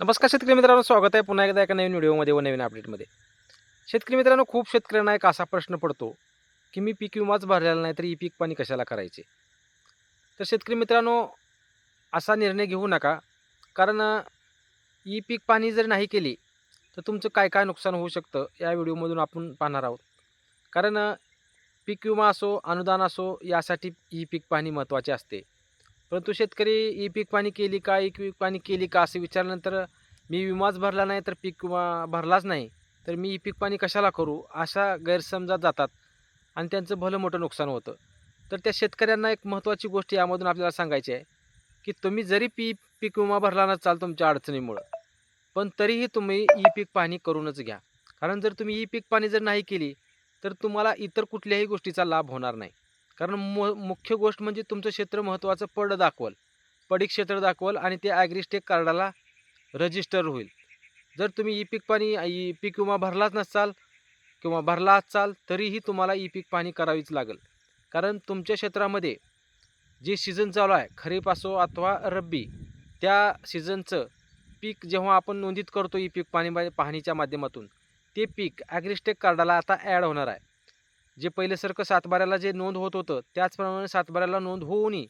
नमस्कार शेतकरी मित्रांनो स्वागत आहे पुन्हा एकदा एका नवीन व्हिडिओमध्ये व नवीन अपडेटमध्ये शेतकरी मित्रांनो खूप शेतकऱ्यांना एक असा प्रश्न पडतो की मी पीक विमाच भरलेला नाही तर ई पीक पाणी कशाला करायचे? तर शेतकरी मित्रांनो असा निर्णय घेऊ नका. कारण ई पीक पाणी जर नाही केली तर तुमचं काय काय नुकसान होऊ शकतं या व्हिडिओमधून आपण पाहणार आहोत. कारण पीक विमा असो अनुदान असो यासाठी ई पीक पाणी महत्त्वाचे असते. परंतु शेतकरी ई पीक पाणी केली का ई पीक पाणी केली का असं विचारल्यानंतर मी विमाच भरला नाही तर पीक विमा भरलाच नाही. तर मी ई पीक पाणी कशाला करू? अशा गैरसमजात जातात आणि त्यांचं भलं मोठं नुकसान होतं. तर त्या शेतकऱ्यांना एक महत्त्वाची गोष्ट यामधून आपल्याला सांगायची आहे की तुम्ही जरी पी पीक विमा भरला नसाल तुमच्या अडचणीमुळं पण तरीही तुम्ही ई पीक पाणी करूनच घ्या. कारण जर तुम्ही ई पीक पाणी जर नाही केली तर तुम्हाला इतर कुठल्याही गोष्टीचा लाभ होणार नाही. कारण मु मुख्य गोष्ट म्हणजे तुमचं क्षेत्र महत्त्वाचं पड दाखवल. पडीक क्षेत्र दाखवल आणि ते ॲग्रिस्टेक कार्डाला रजिस्टर होईल. जर तुम्ही ई पीक पाणी ई पीक विमा भरलाच नसाल किंवा भरला असाल तरीही तुम्हाला ई पीक पाणी करावीच लागेल. कारण तुमच्या क्षेत्रामध्ये जे सीझन चालू आहे खरीप असो अथवा रब्बी त्या सीझनचं पीक जेव्हा आपण नोंदीत करतो ई पीक पाणी मा- पाहणीच्या माध्यमातून ते पीक ॲग्रिस्टेक कार्डाला आता ॲड होणार आहे. जे पहिल्यासारखं सातबाऱ्याला जे नोंद होत होतं त्याचप्रमाणे सातबाऱ्याला नोंद होऊनही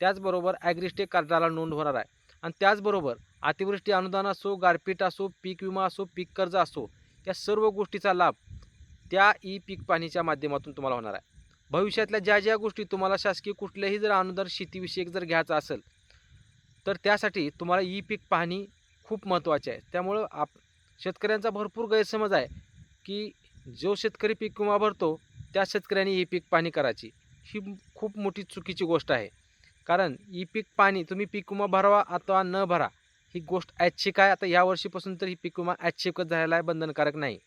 त्याचबरोबर ॲग्रिस्टेक कार्डाला नोंद होणार आहे. आणि त्याचबरोबर अतिवृष्टी अनुदान असो गारपीट असो पीक विमा असो पीक कर्ज असो या सर्व गोष्टीचा लाभ त्या ई पीक पाणीच्या माध्यमातून तुम्हाला होणार आहे. भविष्यातल्या ज्या ज्या गोष्टी तुम्हाला शासकीय कुठल्याही जर अनुदान शेतीविषयक जर घ्यायचं असेल तर त्यासाठी तुम्हाला ई पीक पाहणी खूप महत्त्वाचे आहे. त्यामुळं आप शेतकऱ्यांचा भरपूर गैरसमज आहे की जो शेतकरी पीक विमा भरतो त्या शेतकऱ्यांनी ही पीक पाणी करायची. ही खूप मोठी चुकीची गोष्ट आहे. कारण ई पीक पाणी तुम्ही पीक विमा भरावा अथवा न भरा ही गोष्ट ऐच्छिक आहे. आता या वर्षीपासून तर ही पीक विमा ऐच्छिकच झालेला आहे बंधनकारक नाही.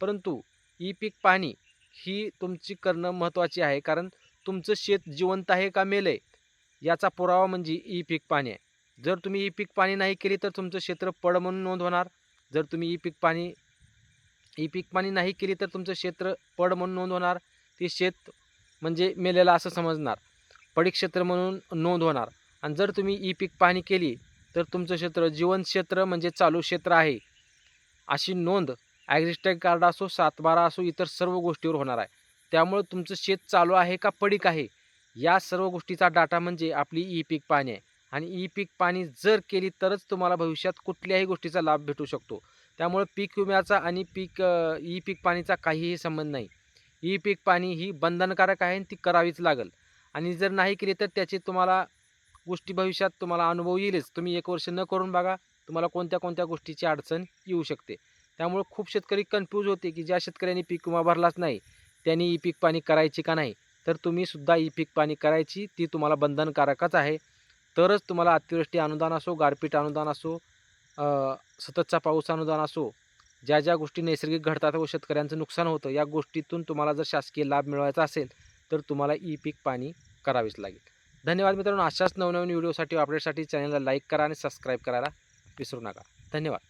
परंतु ई पीक पाणी ही तुमची करणं महत्त्वाची आहे. कारण तुमचं शेत जिवंत आहे का मेलं आहे याचा पुरावा म्हणजे ई पीक पाणी आहे. जर तुम्ही ई पीक पाणी नाही केली तर तुमचं क्षेत्र पड म्हणून नोंद होणार. जर तुम्ही ई पीक पाणी ई पीकपाणी नाही केली तर तुमचं क्षेत्र पड म्हणून नोंद होणार. ते शेत म्हणजे मेलेलं असं समजणार. पडीक क्षेत्र म्हणून नोंद होणार. आणि जर तुम्ही ई पीक पाहणी केली तर तुमचं क्षेत्र जीवन क्षेत्र म्हणजे चालू क्षेत्र आहे. अशी नोंद ॲग्रिस्टॅग कार्ड असो सातबारा असो इतर सर्व गोष्टीवर होणार आहे. त्यामुळं तुमचं शेत चालू आहे का पडीक आहे? या सर्व गोष्टीचा डाटा म्हणजे आपली ई पीक पाहणी आहे. आणि ई पीक पाणी जर केली तरच तुम्हाला भविष्यात कुठल्याही गोष्टीचा लाभ भेटू शकतो. त्यामुळं पीक विम्याचा आणि पीक ई पीक पाणीचा काहीही संबंध नाही. ई पीक पाणी ही बंधनकारक आहे आणि ती करावीच लागेल. आणि जर नाही केली तर त्याची तुम्हाला गोष्टी भविष्यात तुम्हाला अनुभव येईलच. तुम्ही एक वर्ष न करून बघा तुम्हाला कोणत्या कोणत्या गोष्टीची अडचण येऊ शकते. त्यामुळे खूप शेतकरी कन्फ्यूज होते की ज्या शेतकऱ्यांनी पीक विमा भरलाच नाही त्यांनी ई पीक पाणी करायची का नाही? तर तुम्हीसुद्धा ई पीक पाणी करायची ती तुम्हाला बंधनकारकच आहे. तरच तुम्हाला अतिवृष्टी अनुदान असो गारपीट अनुदान असो सततचा पाऊस अनुदान असो ज्या ज्या गोष्टी नैसर्गिक घडतात व शेतकऱ्यांचं नुकसान होतं या गोष्टीतून तुम्हाला जर शासकीय लाभ मिळवायचा असेल तर तुम्हाला ई पीक पाणी करावीच लागेल. धन्यवाद मित्रांनो. अशाच नवनवीन व्हिडिओसाठी अपडेटसाठी चॅनलला लाईक करा आणि सबस्क्राईब करायला विसरू नका. धन्यवाद.